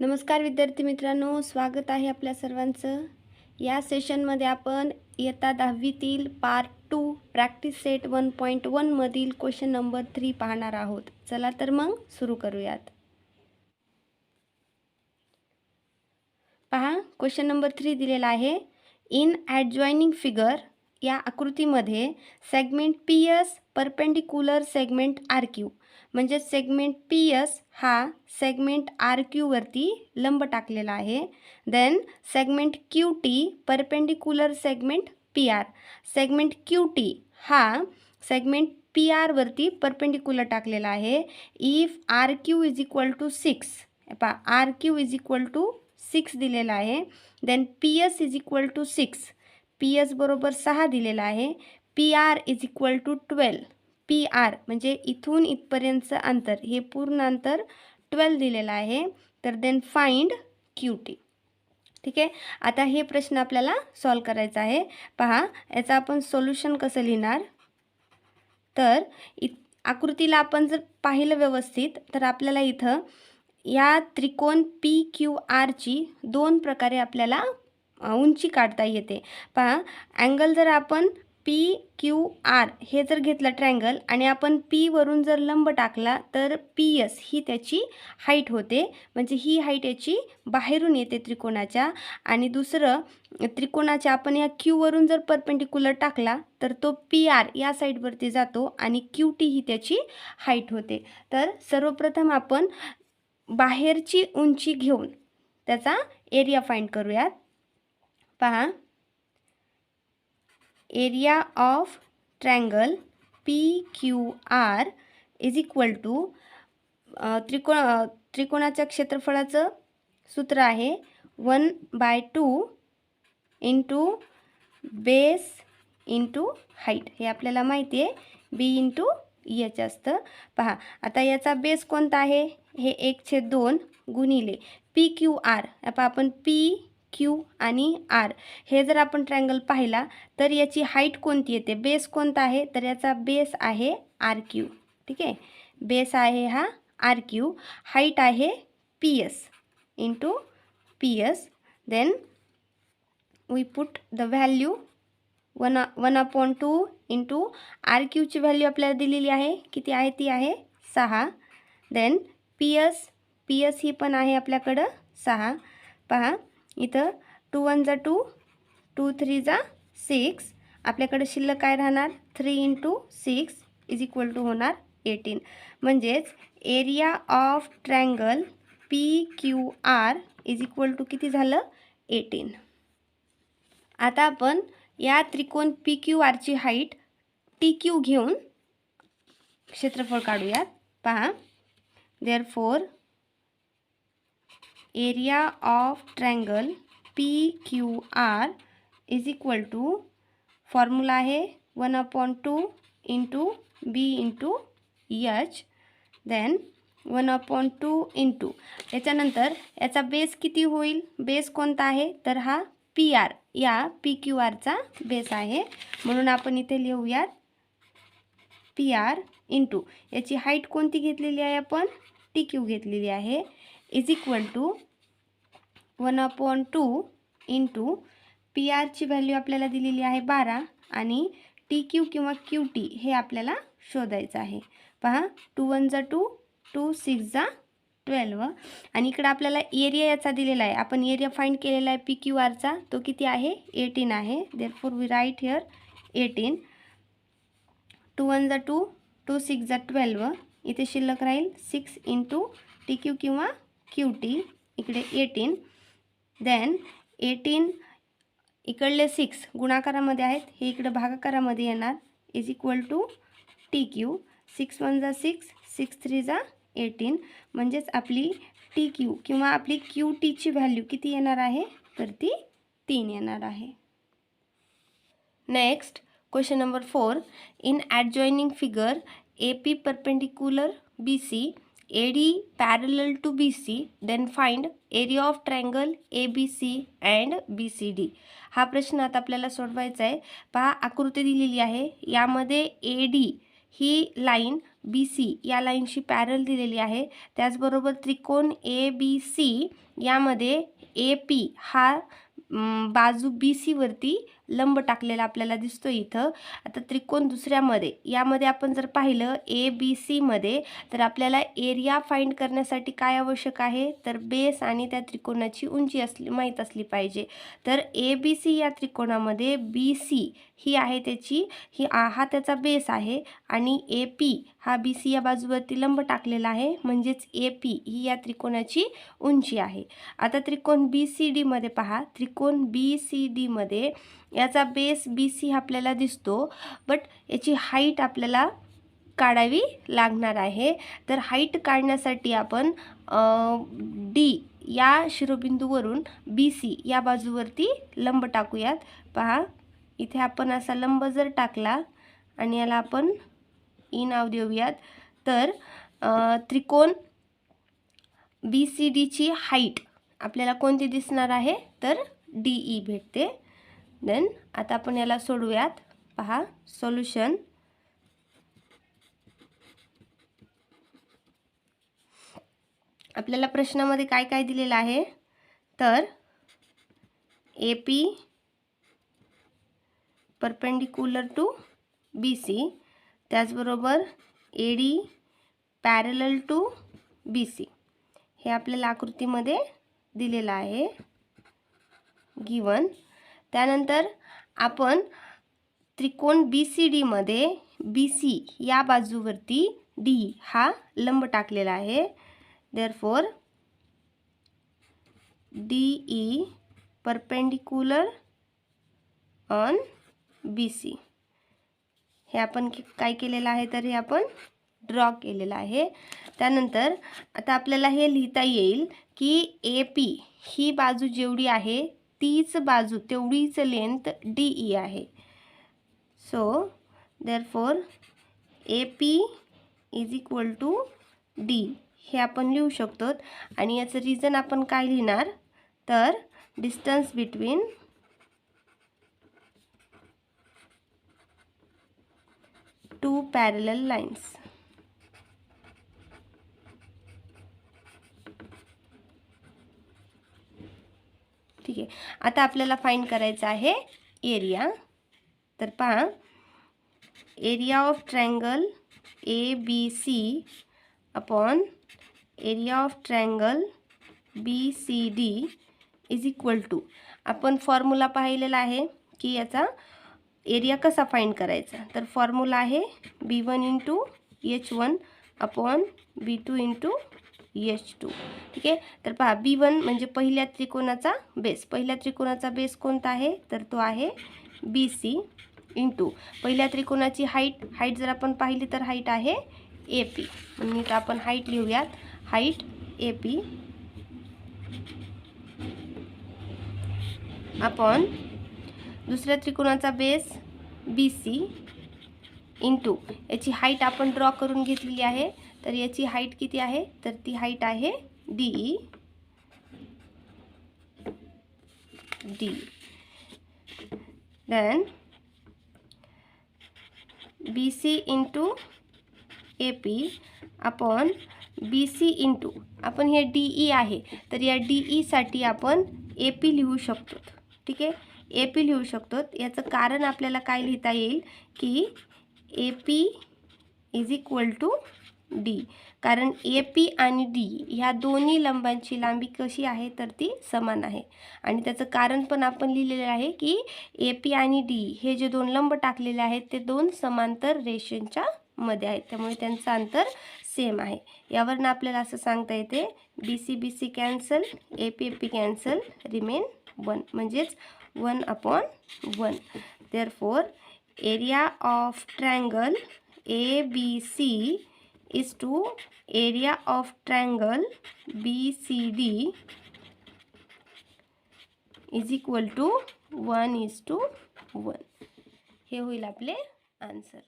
नमस्कार विद्यार्थी मित्रांनो स्वागत आहे आपल्या सर्वांचं. या सेशनमध्ये आपण इयत्ता दहावीतील part two practice set one point वनमधील question number three पाहणार आहोत. चला तर मग सुरू करूयात. पहा क्वेश्चन नंबर थ्री दिलेला आहे. इन ॲडजॉईनिंग फिगर या आकृतीमध्ये segment P S perpendicular segment R Q म्हणजे सेगमेंट पी एस हा सेगमेंट आर क्यूवरती लंब टाकलेला आहे. Then segment Q T perpendicular segment P R segment Q T हा सेगमेंट पी आरवरती परपेंडिक्युलर टाकलेला आहे. If R Q is equal to six पा R Q is equal to six दिलेला आहे. Then P S is equal to six P S बरोबर सहा दिलेला आहे. P R is equal to twelve P R म्हणजे इथून इथपर्यंतचं अंतर हे पूर्ण अंतर ट्वेल्व दिलेलं आहे. तर देन फाइंड क्यू टी ठीक आहे? आता हे प्रश्न आपल्याला सॉल्व करायचा आहे. पहा याचं आपण सोल्युशन कसं लिहिणार? तर इ आकृतीला आपण जर पाहिलं व्यवस्थित तर आपल्याला इथं या त्रिकोण पी क्यू आरची दोन प्रकारे आपल्याला उंची काढता येते. पहा अँगल जर आपण पी क्यू आर हे जर घेतलं ट्रँगल आणि आपण पीवरून जर लंब टाकला तर पी एस ही त्याची हाईट होते. म्हणजे ही हाईट याची बाहेरून येते त्रिकोणाच्या. आणि दुसरं त्रिकोणाच्या आपण या क्यूवरून जर परपेंडिक्युलर टाकला तर तो पी आर या साईडवरती जातो आणि क्यू टी ही त्याची हाईट होते. तर सर्वप्रथम आपण बाहेरची उंची घेऊन त्याचा एरिया फाइंड करूयात. पहा. Area of triangle P Q R is equal to त्रिकोण त्रिकोणाच्या क्षेत्रफळाचं सूत्र आहे one by two into base into height हे आपल्याला माहिती आहे. बी इंटू एच असतं. पहा आता याचा बेस कोणता आहे? हे एक छेद दोन गुणिले पी क्यू आर आपण पी क्यू आणि आर हे जर आपण ट्रँगल पाहिला तर याची हाईट कोणती येते? बेस कोणता आहे? तर याचा बेस आहे आर क्यू ठीक आहे? बेस आहे हा आर क्यू हाईट आहे P S into P S then we put the value one one upon two into R क्यूची value आपल्याला दिलेली आहे. किती आहे? ती आहे सहा. Then P S P S ही पण आहे आपल्याकडं सहा. पहा. इथं टू वन जा टू टू थ्री जा सिक्स आपल्याकडे शिल्लक काय राहणार? Three into six is equal to होणार एटीन म्हणजेच area of triangle P Q R is equal to किती झालं? एटीन आता आपण या त्रिकोण पी क्यू आरची हाईट टी क्यू घेऊन क्षेत्रफळ काढूयात. पहा. Therefore area of triangle P Q R is equal to formula आहे one upon two into B into H then one upon two into याच्यानंतर याचा बेस किती होईल? बेस कोणता आहे? तर हा पी आर या पी क्यू आरचा बेस आहे. म्हणून आपण इथे लिहूयात पी आर इंटू याची हाईट कोणती घेतलेली आहे आपण? टी क्यू घेतलेली आहे. Is equal to one upon two into P Archi value आपल्याला दिलेली आहे बारा आणि टी क्यू किंवा क्यू टी हे आपल्याला शोधायचं आहे. पहा टू वन जा टू टू सिक्स जा ट्वेल्व आणि इकडं आपल्याला एरिया याचा दिलेला आहे. आपण एरिया फाइंड केलेला आहे पी क्यू आरचा तो किती आहे? एटीन आहे. Therefore we write here eighteen two one जा टू टू सिक्स जा ट्वेल्व इथे शिल्लक राहील सिक्स इंटू टी क्यू किंवा क्यू टी इकडे एटीन देन एटीन इकडले सिक्स गुणाकारामध्ये आहेत. हे इकडं भागाकारामध्ये येणार. Is equal to T Q six one जा सिक्स सिक्स थ्री जा एटीन म्हणजेच आपली टी क्यू किंवा आपली क्यू टीची व्हॅल्यू किती येणार आहे? तर ती तीन येणार आहे. Next question number four in adjoining figure A P perpendicular B C A D parallel to B C then of area of triangle A B C and B C D हा प्रश्न आता आपल्याला सोडवायचा आहे. पहा आकृती दिलेली आहे. यामध्ये ए डी ही लाईन बी सी या लाईनशी पॅरल दिलेली आहे. त्याचबरोबर त्रिकोण ए बी सी यामध्ये ए पी हा बाजू बी सीवरती लंब टाकलेला आपल्याला दिसतो इथं. आता त्रिकोण दुसऱ्यामध्ये यामध्ये आपण जर पाहिलं ए बी सीमध्ये तर आपल्याला एरिया फाइंड करण्यासाठी काय आवश्यक आहे? तर बेस आणि त्या त्रिकोणाची उंची असली माहीत असली पाहिजे. तर ए बी सी या त्रिकोणामध्ये बी सी ही आहे त्याची ही आ- हा त्याचा बेस आहे आणि ए पी हा बी सी या बाजूवरती लंब टाकलेला आहे. म्हणजेच ए पी ही या त्रिकोणाची उंची आहे. आता त्रिकोण बी सी डीमध्ये पहा. त्रिकोण बी सी डीमध्ये याचा बेस बी सी आपल्याला दिसतो. बट याची हाईट आपल्याला काढावी लागणार आहे. तर हाईट काढण्यासाठी आपण डी या शिरोबिंदूवरून बी सी या बाजूवरती लंब टाकूयात. पहा. इथे आपण असा लंब जर टाकला आणि याला आपण ई नाव देऊयात. तर त्रिकोण बी सी डीची हाईट आपल्याला कोणती दिसणार आहे? तर डी ई भेटते. देन आता आपण याला सोडूयात पहा सोल्युशन आपल्याला प्रश्नामध्ये काय काय दिलेलं आहे? तर A P perpendicular to B C त्याचबरोबर A D parallel to B C हे आपल्याला आकृतीमध्ये दिलेलं आहे. गिवन त्यानंतर आपण त्रिकोण बी सी डीमध्ये बी सी या बाजूवरती डी हा लंब टाकलेला आहे. Therefore D E perpendicular on B C हे आपण काय केलेलं आहे तर हे आपण ड्रॉ केलेलं आहे. त्यानंतर आता आपल्याला हे लिहिता येईल की ए पी ही बाजू जेवढी आहे तीच बाजू तेवढीच लेंथ डी ई आहे. So therefore A P is equal to D हे आपण लिहू शकतो. आणि याचं रिझन आपण काय लिहिणार? तर distance between two parallel lines. ठीक आहे. आता आपल्याला फाईंड करायचं आहे एरिया तर पहा. Area of triangle A B C upon area of triangle B C D is equal to आपण फॉर्म्युला पाहिलेला आहे की याचा एरिया कसा फाईंड करायचा? तर फॉर्म्युला आहे B one into H one upon B two into H two. ठीक आहे? तर पहा बी वन म्हणजे पहिल्या त्रिकोणाचा बेस पहिल्या त्रिकोणाचा बेस कोणता आहे? तर तो आहे बी सी इंटू पहिल्या त्रिकोणाची हाईट हाईट जर आपण पाहिली तर हाईट आहे ए पी. म्हणजे आपण हाईट लिहूयात. हाईट ए पी अपॉन दुसऱ्या त्रिकोणाचा बेस बी सी इंटू याची हाईट आपण ड्रॉ करून घेतलेली आहे. तर याची हाईट किती आहे? तर ती हाईट आहे D E D then B C into A P आपण बी सी इंटू आपण हे डी ई e आहे. तर या डी ईसाठी e आपण ए पी लिहू शकतो. ठीक आहे? ए पी लिहू शकतो. याचं कारण आपल्याला काय लिहिता येईल? की A P is equal to D कारण ए पी आणि डी ह्या दोन्ही लंबांची लांबी कशी आहे तर ती समान आहे. आणि त्याचं कारण पण आपण लिहिलेलं आहे की ए पी आणि डी हे जे दोन लंब टाकलेले आहेत ते दोन समांतर रेषेंच्या मध्ये आहेत. त्यामुळे त्यांचं अंतर सेम आहे. यावरनं आपल्याला असं सांगता येते B C B C cancel A P A P cancel remain one म्हणजेच one upon one there four area of triangle A B C is to area of triangle BCD is equal to 1 is to 1 हे होईल आपले answer